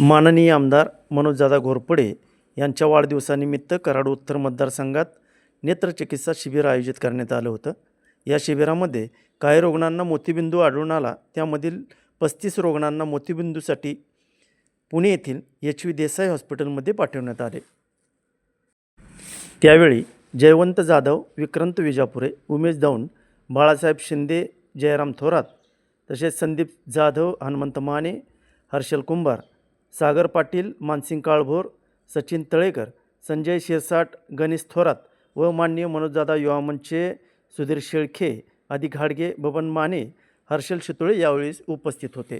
माननीय आमदार मनोजदादा घोरपडे यांच्या वाढदिवसानिमित्त कराड उत्तर मतदारसंघात नेत्रचिकित्सा शिबिर आयोजित करण्यात आलं होतं. या शिबिरामध्ये काही रुग्णांना मोतीबिंदू आढळून आला. त्यामधील पस्तीस रुग्णांना मोतीबिंदूसाठी पुणे येथील एच व्ही देसाई हॉस्पिटलमध्ये पाठवण्यात आले. त्यावेळी जयवंत जाधव विक्रांत विजापुरे उमेश दौंड बाळासाहेब शिंदे जयराम थोरात तसेच संदीप जाधव हनुमंत माने हर्षल कुंभार सागर पाटील मानसिंग काळभोर सचिन तळेकर संजय शिरसाट गणेश थोरात व माननीय मनोजदादा युवा मंचचे सुधीर शेळखे आदी घाडगे बबन माने हर्षल शितोळे यावेळी उपस्थित होते.